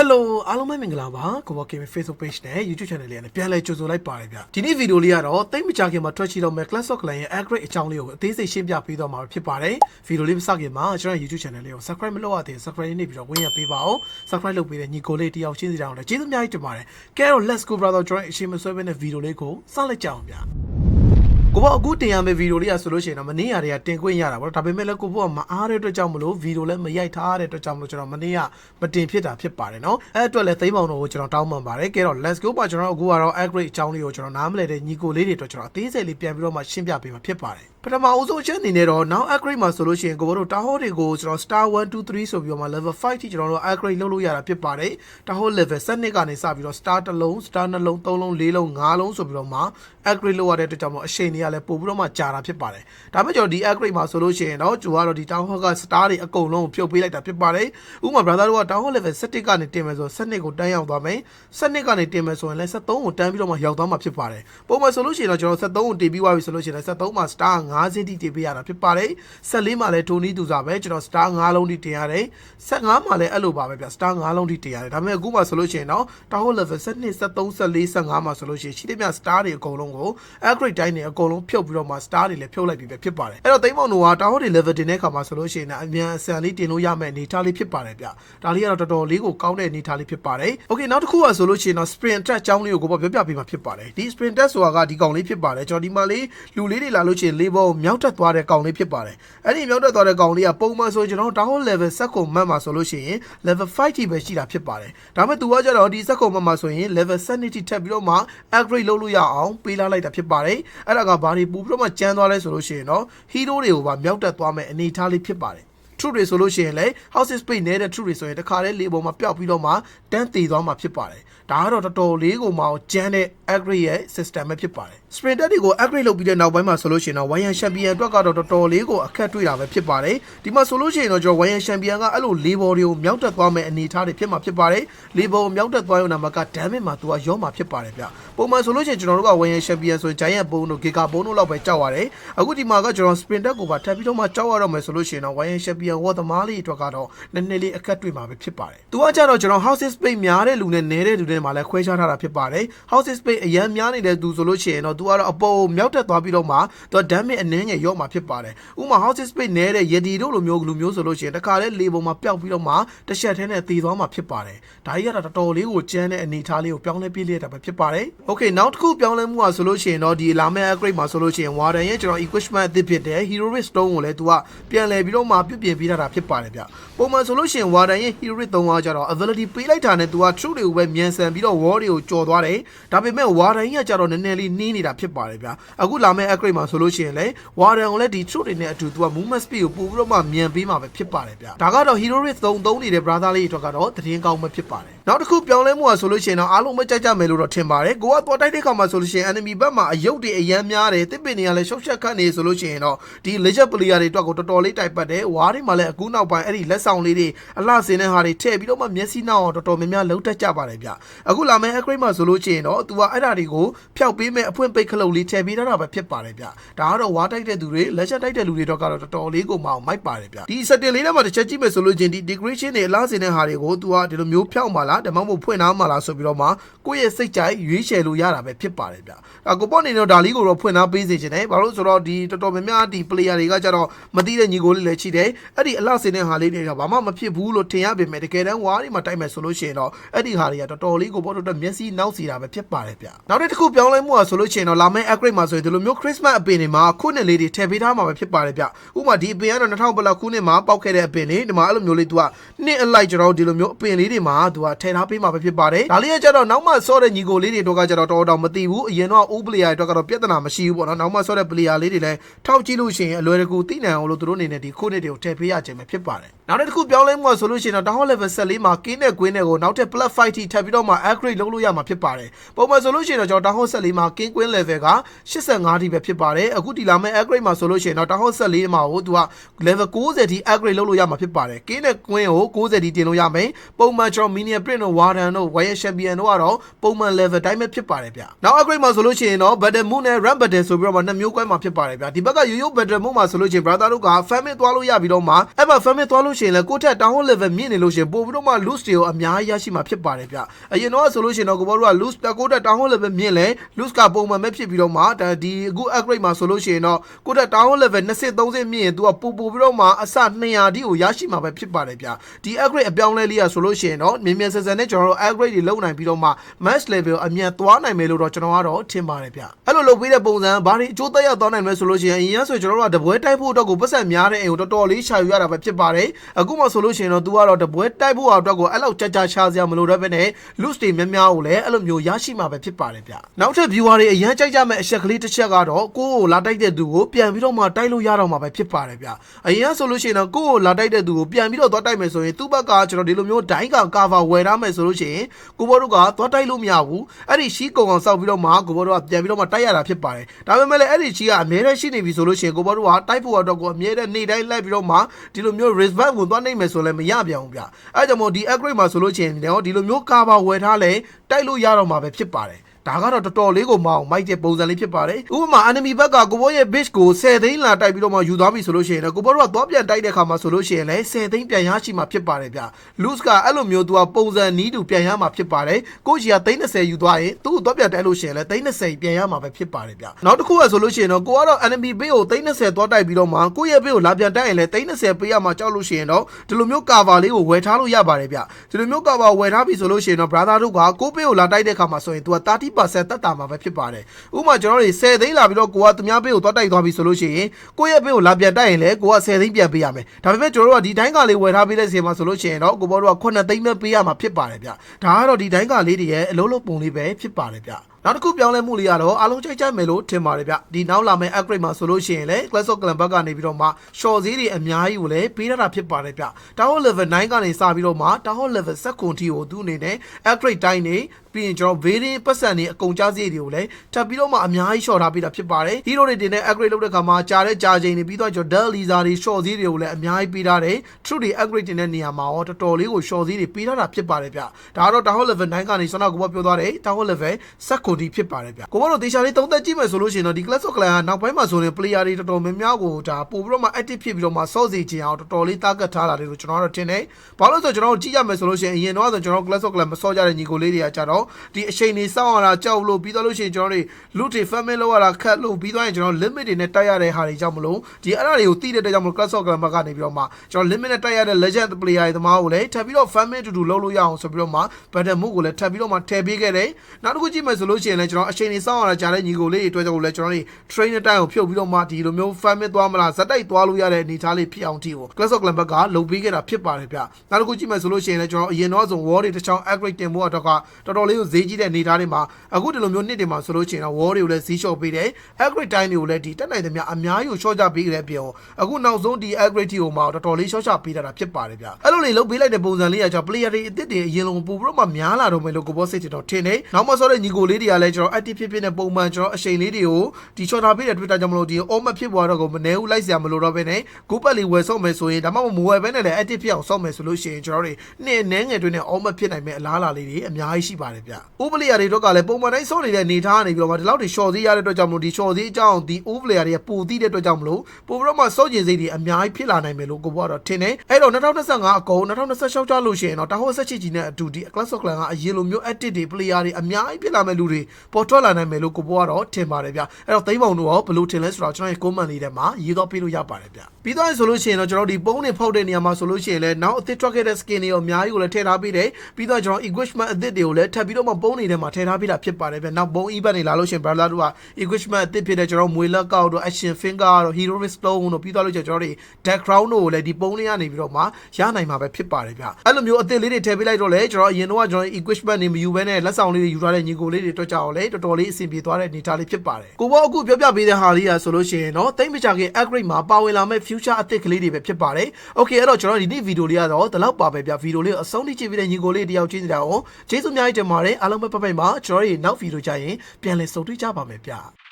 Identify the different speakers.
Speaker 1: Hello အားလုံးပဲမင်္ဂလာပါကိုဘော Gaming Facebook Page နဲ့ YouTube Channel လေးနဲ့ပြန်လည်ကြိုဆိုလိုက်ပါတယ်ဗျဒီနေ့ဗီဒီယိုလေးကတော့တိတ်မကြခင်မှာထွက်ရှိတော့မဲ့ Clash of Clans ရဲ့ upgrade အကြောင်းလေးကိုအသေးစိတ်ရှင်းပြပေးတော့မှာဖြစ်ပါတယ်ဗီဒီယိုလေးမစခင်မှာကျွန်တော် YouTube Channel လေးကို Subscribe မလုပ်ရသေးရင် Subscribe နေပြီးတော့ဝင်ရပေးပါဦး Subscribe လုပ်ပေးတဲ့ညီကိုလေးတယောက်ချင်းစီတောင်းလည်းကျေးဇူးအများကြီးတင်ပါတယ်ကဲတော့ Let's go brother ကျွန်တော်အရှင်မဆွဲဘဲနဲ့ဗီဒီယိုလေးကိုစလိုက်ကြအောင်ဗျ ကိုဘောအခုတင်ရမယ့်ဗီဒီယိုလေးอ่ะဆိုလို့ရှိရင်တော့မနေ့ကတည်းကတင်ခွင့်ရတာပေါ့ဒါပေမဲ့လည်းကိုဘောကမအားတဲ့အတွက်ကြောင့်မလို့ဗီဒီယိုလည်းမရိုက်ထားတဲ့အတွက်ကြောင့်မလို့ကျွန်တော်မနေ့ကမတင်ဖြစ်တာဖြစ်ပါတယ်เนาะအဲ့အတွက်လည်းသိမ်းပေါင်တော်ကိုကျွန်တော်တောင်းပန်ပါတယ်ကဲတော့ let's go ပါကျွန်တော်အခုကတော့ upgrade အကြောင်းလေးကိုကျွန်တော်နားမလည်တဲ့ညီကိုလေးတွေအတွက်ကျွန်တော်အသေးစိတ်လေးပြန်ပြီးတော့မှရှင်းပြပေးမှာဖြစ်ပါတယ်ပ ထမအဆုံးအချက်အနေနဲ့တော့ now upgrade မှာဆိုလို့ရှိရင်ကိုဘောတို့တာဟိုတွေကိုကျွန်တော် star 1 2 3ဆိုပြီးတော့မှ level 5ထိကျွန်တော်တို့ upgrade လုပ်လို့ရတာဖြစ်ပါတယ်တာဟို level 7ကနေစပြီးတော့ star တစ်လုံး star နှလုံး3လုံး4လုံး5လုံးဆိုပြီးတော့မှ upgrade လုပ်ရတဲ့အတွက်ကြောင့်မို့အချိန်တွေကလည်းပို့ပြီးတော့မှကြာတာဖြစ်ပါတယ်ဒါပေမဲ့ကျွန်တော်ဒီ upgrade မှာဆိုလို့ရှိရင်တော့ကျူကတော့ဒီ town hall က star တွေအကုန်လုံးကိုဖြုတ်ပေးလိုက်တာဖြစ်ပါတယ်ဥပမာ brother တို့က town hall level 7ကနေတင်မယ်ဆို7ကိုတန်းရောက်သွားမယ်7ကနေတင်မယ်ဆိုရင်လည်း73ကိုတန်းပြီးတော့မှရောက်သွားမှာဖြစ်ပါတယ်ပုံမှန်ဆိုလို့ရှိရင်တော့ကျွန်တော်73ကိုတင်ပြီးသွားပြီဆိုလို့ရှိရင်လည်း73မှာ star 5စင်းတိတင်ပေးရတာဖြစ်ပါတယ်14မှာလည်းထိုနည်းသူစားပဲကျွန်တော် star 5လုံးတိတင်ရတယ်15မှာလည်းအဲ့လိုပါပဲဗျ star 5လုံးတိတင်ရတယ်ဒါပေမဲ့အခုမှဆိုလို့ရှိရင်တော့ town hall level 7 73 14 15မှာဆိုလို့ရှိရင်ရှိတဲ့မြ star တွေအကုန်လုံးကို upgrade တိုင်းတွေအကုန်လုံးဖြုတ်ပြီးတော့မှ star တွေလည်းဖြုတ်လိုက်ပြီပဲဖြစ်ပါတယ်အဲ့တော့သိမ်းမောင်တို့ကတာဟိုတွေ level တင်တဲ့ခါမှာဆိုလို့ရှိရင်လည်းအမြန်အဆန်လေးတင်လို့ရမယ့်အနေအထားလေးဖြစ်ပါတယ်ဗျဒါလေးကတော့တော်တော်လေးကိုကောင်းတဲ့အနေအထားလေးဖြစ်ပါတယ် okay နောက်တစ်ခုကဆိုလို့ရှိရင်တော့ sprint track အကြောင်းလေးကိုကိုပြောပြပေးမှာဖြစ်ပါတယ်ဒီ sprint track ဆိုတာကဒီကောင်လေးဖြစ်ပါတယ်ကျွန်တော်ဒီမှာလေးလူလေးတွေလာလို့ရှိရင်လေးဘောမြောက်တက်သွားတဲ့ကောင်လေးဖြစ်ပါတယ်အဲ့ဒီမြောက်တက်သွားတဲ့ကောင်လေးကပုံမှန်ဆိုကျွန်တော်တာဟို level 7ကိုမှတ်မှာဆိုလို့ရှိရင် level 5ထိပဲရှိတာဖြစ်ပါတယ်ဒါပေမဲ့သူကကြတော့ဒီ7ကိုမှတ်မှာဆိုရင် level 7ထိထပ်ပြီးတော့မှ upgrade လုပ်လို့ရအောင်ပေးလာလိုက်တာဖြစ်ပါတယ်အဲ့ဒါကဘာတွေပို့ပြီးတော့မှကျန်းသွားလဲဆိုလို့ရှိရင်တော့ hero တွေကိုပါမြောက်တက်သွားမယ့်အနေအထားလေးဖြစ်ပါတယ် true တွေဆိုလို့ရှိရင်လည်း house space နေတဲ့ true တွေဆိုရင်တခါလေလေပေါ်မှာပျောက်ပြီးတော့မှတန်းတည်သွားမှာဖြစ်ပါတယ် ဒါကတော့တော်တော်လေးကိုမှကျန်းတဲ့ upgrade ရဲ့ system ပဲဖြစ်ပါတယ် sprinter တွေကို upgrade လုပ်ပြီးတဲ့နောက်ပိုင်းမှာဆိုလို့ရှိရင်တော့ Wayan Champion အတွက်ကတော့တော်တော်လေးကိုအခက်တွေ့တာပဲဖြစ်ပါတယ်ဒီမှာဆိုလို့ရှိရင်တော့ကျွန်တော် Wayan Champion ကအဲ့လိုလေပေါ်တွေကိုမြောက်တက်သွားမယ့်အနေအထားတွေဖြစ်မှာဖြစ်ပါတယ်လေပေါ်ကိုမြောက်တက်သွားရုံနာမှာက damage မှာသူကရောမှာဖြစ်ပါတယ်ဗျပုံမှန်ဆိုလို့ရှိရင်ကျွန်တော်တို့က Wayan Champion ဆိုရင် Giant ဘုံတို့ Giga ဘုံတို့လောက်ပဲကြောက်ရတယ်အခုဒီမှာကကျွန်တော် sprinter ကိုပါထပ်ပြီးတော့မှကြောက်ရတော့မယ်ဆိုလို့ရှိရင်တော့ Wayan Champion ဝတ်သမားလေးအတွက်ကတော့နည်းနည်းလေးအခက်တွေ့မှာပဲဖြစ်ပါတယ်သူကကြတော့ကျွန်တော် house space များတဲ့လူနဲ့နဲတဲ့လူတွေမှာလည်းခွဲခြားထားတာဖြစ်ပါတယ် house space အရန်များနေတဲ့သူဆိုလို့ရှိရင်တော့သူကတော့အပေါ်မြောက်တက်သွားပြီးတော့မှသူက damage အနည်းငယ်ရော့မှာဖြစ်ပါတယ်ဥပမာ house space နဲတဲ့ yeti တို့လိုမျိုးလူမျိုးဆိုလို့ရှိရင်တခါလေလေပုံမှာပျောက်ပြီးတော့မှတစ်ချက်ထဲနဲ့တည်သွားမှာဖြစ်ပါတယ်ဒါကြီးကတော့တော်တော်လေးကိုကျန်းတဲ့အနေအထားလေးကိုပြောင်းလဲပြည့်လျက်တာပဲဖြစ်ပါတယ် okay နောက်တစ်ခုပြောင်းလဲမှုอ่ะဆိုလို့ရှိရင်တော့ဒီလာမယ့် upgrade မှာဆိုလို့ရှိရင် warden ရဲ့ကျွန်တော် equipment အသစ်ဖြစ်တဲ့ heroic stone ကိုလည်းသူကပြန်လဲပြီးတော့မှပြုပြင်ပေးထားတာဖြစ်ပါတယ်ဗျပုံမှန်ဆိုလို့ရှိရင် warden ရဲ့ heroic 3ကကြတော့ ability ပေးလိုက်တာနဲ့သူက true တွေကိုပဲမြန်ဆန်ပြီးတော့ wall တွေကိုကြော်သွားတယ်ဒါပေမဲ့ warden ကြီးကကြတော့နည်းနည်းလေးနှင်းနေတာဖြစ်ပါတယ်ဗျအခုလာမယ့် upgrade မှာဆိုလို့ရှိရင်လေ warden ကိုလည်းဒီ true တွေနဲ့အတူသူက movement speed ကိုပို့ပြီးတော့မှမြန်ပေးမှာပဲဖြစ်ပါတယ်ဗျဒါကတော့ heroic 3သုံးနေတဲ့ brother လေးတွေအတွက်ကတော့သတင်းကောင်းပဲဖြစ်ပါတယ် နောက်တစ်ခုပြောင်းလဲမှုอ่ะဆိုလို့ရှိရင်တော့အားလုံးပဲကြိုက်ကြမယ်လို့တော့ထင်ပါတယ်ကိုကတော့တိုက်တဲ့ခါမှာဆိုလို့ရှိရင် enemy ဘက်မှာအယုတ်တွေအရန်များတယ်တစ်ပင်တွေကလည်းရှုပ်ရှက်ခတ်နေဆိုလို့ရှိရင်တော့ဒီ legend player တွေအတွက်ကိုတော်တော်လေးတိုက်ပတ်တယ်ဝါးတွေမှာလည်းအခုနောက်ပိုင်းအဲ့ဒီလက်ဆောင်လေးတွေအလှစင်တဲ့ဟာတွေထည့်ပြီးတော့မှမျက်စိနောက်အောင်တော်တော်များများလှုပ်တတ်ကြပါတယ်ဗျအခုလာမယ့် upgrade မှာဆိုလို့ရှိရင်တော့ तू ကအဲ့ဒါတွေကိုဖျောက်ပေးမဲ့အဖွင့်ပိတ်ခလုတ်လေးထည့်ပေးထားတာပဲဖြစ်ပါတယ်ဗျဒါကတော့ဝါးတိုက်တဲ့သူတွေ legend တိုက်တဲ့လူတွေတော့ကတော့တော်တော်လေးကိုမှအောင်မိုက်ပါတယ်ဗျဒီ setting လေးထဲမှာတစ်ချက်ကြည့်မယ်ဆိုလို့ချင်းဒီ decoration တွေအလားစင်တဲ့ဟာတွေကို तू ကဒီလိုမျိုးဖျောက်မှာလား းဓမ္မမို့ဖွင့်ထားမှာလားဆိုပြီးတော့မှကိုယ့်ရဲ့စိတ်ကြိုက်ရွေးချယ်လို့ရတာပဲဖြစ်ပါတယ်ဗျအကိုပေါ့နေတော့ဒါလေးကိုတော့ဖွင့်ထားပေးစေချင်တယ်ဘာလို့ဆိုတော့ဒီတော်တော်များများဒီ player တွေကကြတော့မသိတဲ့ညီကိုလေးလည်းရှိတယ်အဲ့ဒီအလားစင်တဲ့ဟာလေးတွေကဘာမှမဖြစ်ဘူးလို့ထင်ရပေမဲ့တကယ်တမ်းဝါးတွေမှာတိုက်မယ်ဆိုလို့ရှိရင်တော့အဲ့ဒီဟာတွေကတော်တော်လေးကိုပေါ့တော့မျက်စိနောက်စီတာပဲဖြစ်ပါတယ်ဗျနောက်တစ်ခုပြောင်းလဲမှုอ่ะဆိုလို့ရှိရင်တော့လာမယ့် upgrade မှာဆိုရင်ဒီလိုမျိုး Christmas အပင်တွေမှာခုနှစ်လေးတွေထည့်ပေးထားမှာပဲဖြစ်ပါတယ်ဗျဥပမာဒီအပင်ကတော့2000ဘလောက်ခုနှစ်မှာပေါက်ခဲ့တဲ့အပင်လေးဒီမှာအဲ့လိုမျိုးလေးသူကနှစ်အလိုက်ကျွန်တော်ဒီလိုမျိုးအပင်လေးတွေမှာသူကထည့်ထားပေးမှာပဲဖြစ်ပါတယ်ဒါလေးကကြတော့နောက်မှဆော့တဲ့ညီကိုလေးတွေတော့ကကြတော့တော်တော်မသိဘူးအရင်တော့ old player တွေတော့ကတော့ပြဿနာမရှိဘူးပေါ့နော်နောက်မှဆော့တဲ့ player လေးတွေလည်းထောက်ကြည့်လို့ရှိရင်အလွယ်တကူသိနိုင်အောင်လို့သူတို့အနေနဲ့ဒီခုနှစ်တွေကိုထည့်ပေးရခြင်းပဲဖြစ်ပါတယ် နောက်တစ်ခုပြောင်းလဲမှုဆိုလို့ရှိရင်တော့ down level 14မှာကင်းနဲ့ကွင်းတွေကိုနောက်ထပ် plus 5ထိထပ်ပြီးတော့မှ upgrade လုပ်လို့ရမှာဖြစ်ပါတယ်ပုံမှန်ဆိုလို့ရှိရင်တော့ကျွန်တော် down 14မှာကင်းကွင်း level က85ထိပဲဖြစ်ပါတယ်အခုဒီလာမယ့် upgrade မှာဆိုလို့ရှိရင်တော့ down 14မှာဟိုသူက level 90ထိ upgrade လုပ်လို့ရမှာဖြစ်ပါတယ်ကင်းနဲ့ကွင်းကို90ထိတင်လို့ရမယ်ပုံမှန်ကျွန်တော် minion print တို့ warden တို့ wire champion တို့ကတော့ပုံမှန် level တိုင်းပဲဖြစ်ပါတယ်ဗျနောက် upgrade မှာဆိုလို့ရှိရင်တော့ battle moon နဲ့ run battle ဆိုပြီးတော့မှနှစ်မျိုးကွဲမှာဖြစ်ပါတယ်ဗျဒီဘက်ကရိုးရိုး battle moon မှာဆိုလို့ရှိရင် brother တို့က family သွားလို့ရပြီးတော့မှအဲ့မှာ family သွားလို့ရှိရင်လည်းကိုယ့်ထက် down level မြင့်နေလို့ရှိရင်ပို့ပြီးတော့မှ loose တွေကိုအများကြီးရရှိမှာဖြစ်ပါတယ်ဗျအရင်တော့ဆိုလို့ရှိရင်တော့ကိုဘောတို့က loose ကိုယ့်ထက် down level မြင့်လဲ loose ကပုံမှန်ပဲဖြစ်ပြီးတော့မှဒါဒီအခု upgrade မှာဆိုလို့ရှိရင်တော့ကိုယ့်ထက် down level 20 30မြင့်ရင် तू ကပို့ပို့ပြီးတော့မှအစ200ဒီကိုရရှိမှာပဲဖြစ်ပါတယ်ဗျဒီ upgrade အပြောင်းလဲလေးရဆိုလို့ရှိရင်တော့မြင်မြန်ဆန်ဆန်နဲ့ကျွန်တော်တို့ upgrade တွေလုပ်နိုင်ပြီးတော့မှ max level အမြန်သွားနိုင်မယ်လို့တော့ကျွန်တော်ကတော့ထင်ပါတယ်ဗျအဲ့လိုလုပ်ပေးတဲ့ပုံစံဘာတွေအကျိုးသက်ရောက်သွားနိုင်မလဲဆိုလို့ရှိရင်အရင်ကဆိုကျွန်တော်တို့ကတပွဲတိုက်ဖို့အတွက်ကိုပတ်စံများတဲ့အိမ်ကိုတော်တော်လေးရှာယူရတာပဲဖြစ်ပါတယ်အခုမှဆိုလို့ရှိရင်တော့ तू ကတော့တပွဲတိုက်ဖို့အတွက်ကိုအဲ့လောက်ကြကြရှာစရာမလိုတော့ဘဲနဲ့ loose တွေများများကိုလည်းအဲ့လိုမျိုးရရှိမှာပဲဖြစ်ပါတယ်ဗျနောက်ထပ် viewer တွေအရင်ကြိုက်ကြမဲ့အချက်ကလေးတစ်ချက်ကတော့ကိုယ့်ကိုလာတိုက်တဲ့သူကိုပြန်ပြီးတော့မှတိုက်လို့ရတော့မှာပဲဖြစ်ပါတယ်ဗျအရင်ကဆိုလို့ရှိရင်တော့ကိုယ့်ကိုလာတိုက်တဲ့သူကိုပြန်ပြီးတော့သွားတိုက်မယ်ဆိုရင်သူ့ဘက်ကကျွန်တော်ဒီလိုမျိုးဒိုင်းက cover ဝယ်ထားမယ်ဆိုလို့ရှိရင်ကိုဘောတို့ကသွားတိုက်လို့မရဘူးအဲ့ဒီရှီးကုံအောင်စောက်ပြီးတော့မှကိုဘောတို့ကပြန်ပြီးတော့မှတိုက်ရတာဖြစ်ပါတယ်ဒါပေမဲ့လည်းအဲ့ဒီရှီးကအများနဲ့ရှိနေပြီဆိုလို့ရှိရင်ကိုဘောတို့ကတိုက်ဖို့တော့ကိုအများနဲ့နေတိုင်းလိုက်ပြီးတော့မှဒီလိုမျိုး risk back ကိုသွားနိုင်မယ်ဆိုလည်းမရပြန်ဘူးဗျအဲ့ကြောင့်မို့ဒီ upgrade မှာဆိုလို့ရှိရင်တော့ဒီလိုမျိုး cover ဝယ်ထားလဲတိုက်လို့ရတော့မှာပဲဖြစ်ပါတယ် ဒါကတော့တော်တော်လေးကိုမအောင်မိုက်တဲ့ပုံစံလေးဖြစ်ပါတယ်ဥပမာ enemy ဘက်ကကိုဘောရဲ့ base ကို10သိန်းလာတိုက်ပြီးတော့မှယူသွားပြီဆိုလို့ရှိရင်တော့ကိုဘောတို့ကသွားပြန်တိုက်တဲ့ခါမှာဆိုလို့ရှိရင်လည်း10သိန်းပြန်ရရှိမှာဖြစ်ပါတယ်ဗျ loose ကအဲ့လိုမျိုးသူကပုံစံနီးတူပြန်ရမှာဖြစ်ပါတယ်ကိုကြီးကသိန်း30ယူသွားရင်သူ့ကိုသွားပြန်တိုက်လို့ရှိရင်လည်းသိန်း30ပြန်ရမှာပဲဖြစ်ပါတယ်ဗျနောက်တစ်ခုကဆိုလို့ရှိရင်တော့ကိုကတော့ enemy base ကိုသိန်း30သွားတိုက်ပြီးတော့မှကိုရဲ့ base ကိုလာပြန်တိုက်ရင်လည်းသိန်း30ပေးရမှာကြောက်လို့ရှိရင်တော့ဒီလိုမျိုး cover လေးကိုဝယ်ထားလို့ရပါတယ်ဗျဒီလိုမျိုး cover ဝယ်ထားပြီဆိုလို့ရှိရင်တော့ brother တို့ကကို base ကိုလာတိုက်တဲ့ခါမှာဆိုရင်သူက30%တက်တာမှာပဲဖြစ်ပါတယ်ဥပမာကျွန်တော်တို့10သိန်းလာပြီးတော့ကိုကသူများ base ကိုသွားတိုက်သွားပြီဆိုလို့ရှိရင်ကိုရဲ့ base ကိုလာပြန်တိုက်ရင်လည်းကိုက10သိန်းပြန်ပေးရမယ်ဒါပေမဲ့ကျွန်တော်တို့ကဒီတိုင်းကလေးဝယ်ထားပေးတဲ့စီမှာဆိုလို့ရှိရင်တော့ကိုဘောတို့က9သိန်းပဲပေးရမှာဖြစ်ပါတယ်ဗျဒါကတော့ဒီတိုင်းကလေးတွေရဲ့အလုံးလုံးပုံလေးပဲဖြစ်ပါတယ်ဗျ နောက်တစ်ခုပြောင်းလဲမှုလေးကတော့အားလုံးကြိုက်ကြမယ်လို့ထင်ပါတယ်ဗျဒီနောက်လာမယ့် upgrade မှာဆိုလို့ရှိရင်လည်း Clash of Clans ဘက်ကနေပြီးတော့မှ short ဈေးတွေအများကြီးကိုလည်းပေးရတာဖြစ်ပါတယ်ဗျ Tower level 9ကနေစပြီးတော့မှ Tower level 7ထိကိုသူ့အနေနဲ့ upgrade တိုင်းနေပြီးရင်ကျွန်တော် variant ပတ်စံတွေအကုန်ကြားဈေးတွေကိုလည်းထပ်ပြီးတော့မှအများကြီး short ထားပေးတာဖြစ်ပါတယ် hero တွေတင်တဲ့ upgrade လုပ်တဲ့ခါမှာကြားတဲ့ကြားချိန်တွေပြီးတော့ကျွန်တော် Dell Lisa တွေ short ဈေးတွေကိုလည်းအများကြီးပေးထားတယ် True တွေ upgrade တင်တဲ့နေရာမှာရောတော်တော်လေးကို short ဈေးတွေပေးထားတာဖြစ်ပါတယ်ဗျဒါကတော့ Tower level 9ကနေဆောင်းတော့ကိုပြောသွားတယ် Tower level 7ထိဖြစ်ပါတယ်ဗျကိုဘောတို့တေချာလေးသုံးသက်ကြည့်မယ်ဆိုလို့ရှိရင်တော့ဒီ Clash of Clans ကနောက်ပိုင်းမှာဆိုရင် player တွေတော်တော်များများကိုဒါပို့ပြီးတော့မှ active ဖြစ်ပြီးတော့မှစော့စီခြင်းအောင်တော်တော်လေး target ထားတာလေးကိုကျွန်တော်တို့ထင်တယ်ဘာလို့လဲဆိုတော့ကျွန်တော်တို့ကြည့်ရမယ်ဆိုလို့ရှိရင်အရင်တော့ဆိုကျွန်တော် Clash of Clans မစော့ကြတဲ့ညီကိုလေးတွေကကြတော့ဒီအချိန်တွေစောင့်ရတာကြောက်လို့ပြီးတော့လို့ရှိရင်ကျွန်တော်တို့ loot တွေ family လောက်ရတာခတ်လို့ပြီးတော့ရင်ကျွန်တော် limit တွေနဲ့တိုက်ရတဲ့ဟာတွေကြောင့်မလို့ဒီအဲ့ဒါတွေကိုသိတဲ့အတွက်ကြောင့်မလို့ Clash of Clans ဘက်ကနေပြီးတော့မှကျွန်တော် limit နဲ့တိုက်ရတဲ့ legend player တွေသမားကိုလည်းထပ်ပြီးတော့ family တူတူလုပ်လို့ရအောင်ဆိုပြီးတော့မှ battle move ကိုလည်းထပ်ပြီးတော့မှထည့်ပေးခဲ့တယ်နောက်တစ်ခုကြည့်မယ်ဆိုလို့ရှိရင်လည်းကျွန်တော်အချိန်တွေစောင့်ရတာကြားတဲ့ညီကိုလေးတွေအတွက်ကြောင့်လည်းကျွန်တော်တို့ train တိုင်းကိုဖြုတ်ပြီးတော့မှဒီလိုမျိုး family သွားမလားဇက်တိုက်သွားလို့ရတဲ့အနေအထားလေးဖြစ်အောင်တီကို Clash of Clans ဘက်ကလုပ်ပေးခဲ့တာဖြစ်ပါတယ်ဗျနောက်တစ်ခုကြည့်မယ်ဆိုလို့ရှိရင်လည်းကျွန်တော်အရင်တော့ဆို wall တွေတစ်ချောင်း upgrade တင်ဖို့တော့ကတော်တော်လေးကိုဈေးကြီးတဲ့အနေအထားတွေမှာအခုဒီလိုမျိုးနှစ်တွေမှာဆိုလို့ရှိရင်တော့ wall တွေကိုလည်းဈေးလျှော့ပေးတယ် upgrade တိုင်းတွေကိုလည်းဒီတက်နိုင်သမျှအများကြီးကို short ချပေးခဲ့တဲ့ပြင်အခုနောက်ဆုံးဒီ upgrade တီကိုမှတော်တော်လေး short ချပေးတာဖြစ်ပါတယ်ဗျအဲ့လိုလေးလုပ်ပေးလိုက်တဲ့ပုံစံလေးကကြောင့် player တွေအစ်စ်တွေအရင်လုံးပို့ပြီးတော့မှများလာတော့မယ်လို့ကိုဘောစိတ်တော့ထင်တယ်နောက်မှဆောတဲ့ညီကိုလေးတွေကလည်းကျွန်တော် active ဖြစ်ဖြစ်နဲ့ပုံမှန်ကျွန်တော်အချိန်လေးတွေကိုဒီ short ထားပေးတဲ့ Twitter ကြောင့်မလို့ဒီ all မဖြစ်သွားတော့ကိုမနေဘူးလိုက်စရာမလိုတော့ဘဲနဲ့ကိုပတ်လီဝယ်ဆော့မယ်ဆိုရင်ဒါမှမဟုတ်မဝယ်ဘဲနဲ့လည်း active ဖြစ်အောင်ဆော့မယ်ဆိုလို့ရှိရင်ကျွန်တော်တို့နှစ်နည်းငယ်တွင်းနဲ့ all မဖြစ်နိုင်မဲ့အလားအလာလေးတွေအများကြီးရှိပါတယ်ဗျဥပလေယာတွေတော့ကလည်းပုံမှန်တိုင်းဆော့နေတဲ့အနေထားကနေပြီးတော့မှဒီလောက်တွေ short သေးရတဲ့အတွက်ကြောင့်မလို့ဒီ short သေးအကြောင်းဒီဥပလေယာတွေကပူသီးတဲ့အတွက်ကြောင့်မလို့ပို့ပြီးတော့မှဆော့ကျင်စိတ်တွေအများကြီးဖြစ်လာနိုင်မယ်လို့ကိုကတော့ထင်တယ်အဲ့တော့2025အကုန်2026ကျလို့ရှိရင်တော့တာဟိုဆက်ချစ်ကြီးနဲ့အတူဒီ Clash of Clans ကအရင်လိုမျိုး active တွေ player တွေအများကြီးဖြစ်လာမဲ့လူတွေပေါ်ထွက်လာနိုင်မယ်လို့ကိုကတော့ထင်ပါတယ်ဗျအဲ့တော့သိမ်းပေါင်တို့ရောဘယ်လိုထင်လဲဆိုတော့ကျွန်တော်ရဲ့ comment လေးထဲမှာရေးတော့ပေးလို့ရပါတယ်ဗျပြီးတော့ဆိုလို့ရှိရင်တော့ကျွန်တော်ဒီပုံးတွေဖောက်တဲ့နေရာမှာဆိုလို့ရှိရင်လည်းနောက်အသစ်ထွက်ခဲ့တဲ့ skin တွေရောအများကြီးကိုလည်းထည့်ထားပေးတယ်ပြီးတော့ကျွန်တော် equipment အသစ်တွေကိုလည်းထပ်ပြီးတော့မှပုံးတွေထဲမှာထည့်ထားပေးတာဖြစ်ပါတယ်ဗျနောက်ပုံး event တွေလာလို့ရှိရင် brother တို့က equipment အသစ်ဖြစ်တဲ့ကျွန်တော်မွေလက်ကောက်တို့ action finger တို့ hero stone တို့ပြီးတော့လို့ကျွန်တော်တို့ deck crown တို့ကိုလည်းဒီပုံးလေးကနေပြီးတော့မှရနိုင်မှာပဲဖြစ်ပါတယ်ဗျအဲ့လိုမျိုးအသစ်လေးတွေထည့်ပေးလိုက်တော့လေကျွန်တော်အရင်တော့ကျွန်တော် equipment တွေမယူဘဲနဲ့လက်ဆောင်လေးတွေယူထားတဲ့ညီကိုလေးတွေတွေ့ကြအောင်လေတော်တော်လေးအဆင်ပြေသွားတဲ့အနေအထားလေးဖြစ်ပါတယ်ကိုဘောအခုပြောပြပေးတဲ့ဟာလေးอ่ะဆိုလို့ရှိရင်တော့တိတ်မကြခင် upgrade မှာပါဝင်လာမဲ့ future အသစ်ကလေးတွေပဲဖြစ်ပါတယ်။ Okay အဲ့တော့ကျွန်တော်ဒီနေ့ဗီဒီယိုလေးကတော့ဒီလောက်ပါပဲဗျာဗီဒီယိုလေးကိုအဆုံးထိကြည့်ပြီးတဲ့ညီကိုလေးတယောက်ချင်းစီတာကိုကျေးဇူးအများကြီးတင်ပါတယ်အားလုံးပဲပတ်ပိတ်မှာကျွန်တော်တို့နောက်ဗီဒီယိုကြရင်ပြန်လည်ဆုံတွေ့ကြပါမယ်ဗျာ။